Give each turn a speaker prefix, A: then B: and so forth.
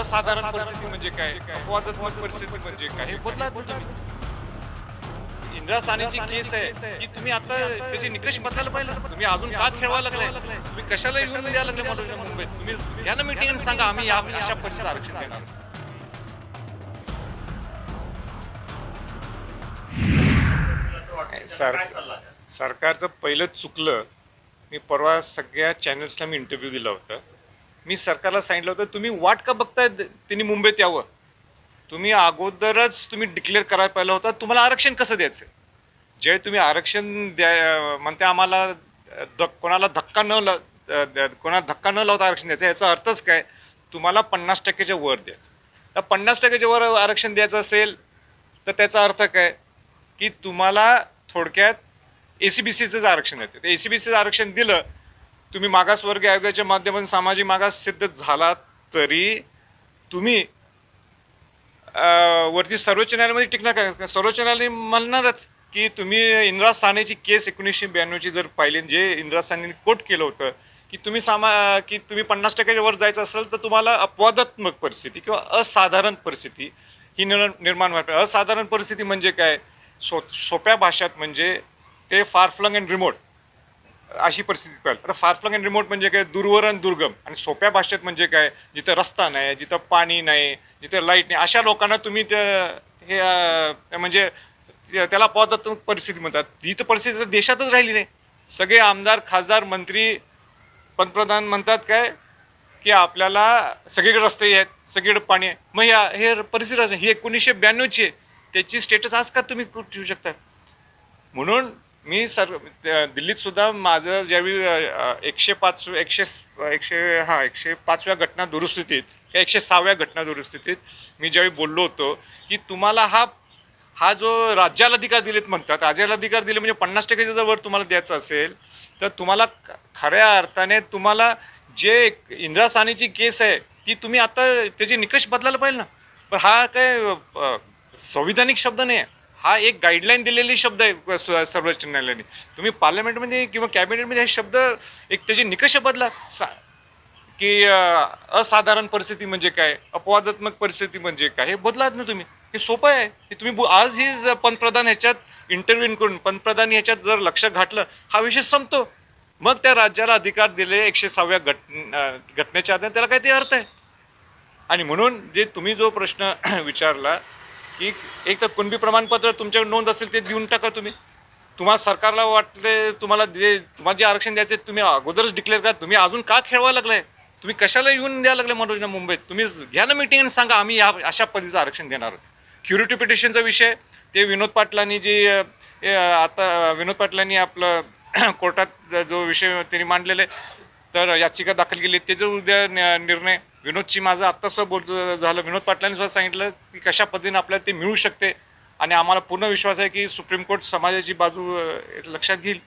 A: असाधारण परिस्थिती म्हणजे काय? अपवादात्मक परिस्थिती म्हणजे काय? हे बदला तुम्ही इंदिरा सानेची केस आहे की तुम्ही आता त्याचे निकष बदलायला पाहिजे. तुम्ही अजून का खेळवा लागलाय? तुम्ही कशाला येऊन द्यायला लागले मला मुंबईत? तुम्ही या ना मिटिंग सांगा आम्ही या अशा पद्धतीचं आरक्षण देणार.
B: सर सरकारचं पहिलं चुकलं मी परवा सगळ्या चॅनल्सला मी इंटरव्ह्यू दिला होता. मी सरकारला सांगितलं होतं तुम्ही वाट का बघताय त्यांनी मुंबईत यावं? तुम्ही अगोदरच तुम्ही डिक्लेअर करायला पाहिलं होतं तुम्हाला आरक्षण कसं द्यायचं? जे तुम्ही आरक्षण द्या म्हणते आम्हाला द कोणाला धक्का न ल द- कोणाला धक्का न लावता आरक्षण द्यायचं याचा अर्थच काय? तुम्हाला पन्नास टक्क्याच्या वर द्यायचं. तर पन्नास टक्क्याच्या वर आरक्षण द्यायचं असेल तर त्याचा अर्थ काय? की तुम्हाला थोडक्यात ए सी बी सीचंच आरक्षण द्यायचं. ए सी बी सीचं आरक्षण दिलं तुम्ही मागासवर्गीय आयोगाच्या माध्यमातून सामाजिक मागास सिद्ध झाला तरी तुम्ही वरती सर्वोच्च न्यायालयामध्ये टिकणार काय सर्वोच्च न्यायालय म्हणणारच की तुम्ही इंदिरा सानेची केस एकोणीसशे ब्याण्णवची जर पाहिली जे इंदिरा सानेने कोट केलं होतं की तुम्ही सामा की तुम्ही पन्नास टक्क्याच्या वर जायचं असेल तर तुम्हाला अपवादात्मक परिस्थिती किंवा असाधारण परिस्थिती ही निर् निर्माण व्हायला असाधारण परिस्थिती म्हणजे काय? सो सोप्या भाषेत म्हणजे ते फार फ्लंग अँड रिमोट. अशी परिस्थिती कळेल आता फार फ्लंग अँड रिमोट म्हणजे काय? दूरवर आणि दुर्गम. आणि सोप्या भाषेत म्हणजे काय? जिथं रस्ता नाही जिथं पाणी नाही जिथं लाइट नाही अशा लोकांना तुम्ही हे म्हणजे त्याला अपवादात्मक परिस्थिती म्हणतात. ही तर परिस्थिती तर देशातच राहिली नाही. सगळे आमदार खासदार मंत्री पंतप्रधान म्हणतात काय? की आपल्याला सगळीकडे रस्ते आहेत सगळीकडे पाणी आहे. मग या हे परिस्थिती ही एकोणीसशे ब्याण्णवची आहे. त्याची स्टेटस आज का तुम्ही ठेवू शकता? म्हणून मी सर दिल्लीत सुद्धा माझं ज्यावेळी एकशे पाच एकशे एकशे हा एकशे पाचव्या घटना दुरुस्तीत किंवा एकशे सहाव्या घटना दुरुस्तीत मी ज्यावेळी बोललो होतो की तुम्हाला हा हा जो राज्याला अधिकार दिलेत म्हणतात राज्याला अधिकार दिले म्हणजे पन्नास टक्क्याच्या जर वर तुम्हाला द्यायचं असेल तर तुम्हाला खऱ्या अर्थाने तुम्हाला जे इंदिरा सानेची केस आहे ती तुम्ही आता त्याचे निकष बदलायला पाहिजे ना. पण हा काय संविधानिक शब्द नाही आहे. हा एक गाईडलाईन दिलेली शब्द आहे सर्वोच्च न्यायालयाने. तुम्ही पार्लमेंटमध्ये किंवा कॅबिनेटमध्ये हे शब्द एक त्याचे निकष बदला. सा की असाधारण परिस्थिती म्हणजे काय? अपवादात्मक परिस्थिती म्हणजे काय? हे बदलात ना तुम्ही. हे सोपं आहे. की तुम्ही आज ही पंतप्रधान ह्याच्यात इंटरव्ह्यू करून पंतप्रधान ह्याच्यात जर लक्ष घातलं हा विषय संपतो. मग त्या राज्याला अधिकार दिले एकशे सहाव्या घट घटनेच्या आधारे. त्याला काय ते अर्थ आहे. आणि म्हणून जे तुम्ही जो प्रश्न विचारला की एक तर कुणबी प्रमाणपत्र तुमच्याकडे नोंद असेल ते देऊन टाका तुम्ही. तुम्हाला सरकारला वाटले तुम्हाला जे तुम्हाला जे आरक्षण द्यायचे तुम्ही अगोदरच डिक्लेअर करा. तुम्ही अजून का खेळवा लागलाय? तुम्ही कशाला येऊन द्यायला लागले मनोजना मुंबईत? तुम्ही घ्या ना मिटिंग आणि सांगा आम्ही या अशा पद्धतीचं आरक्षण देणार आहोत. क्युरिटी पिटिशनचा विषय ते विनोद पाटलांनी जी आता विनोद पाटलांनी आपलं कोर्टात जो विषय त्यांनी मांडलेले तर याचिका दाखल केली त्याचं उद्या न- निर्णय विनोदची माझं आत्तासुद्धा बोल झालं विनोद पाटलांनी सुद्धा सांगितलं की कशा पद्धतीने आपल्याला ते मिळू शकते. आणि आम्हाला पूर्ण विश्वास आहे की सुप्रीम कोर्ट समाजाची बाजू लक्षात घेईल.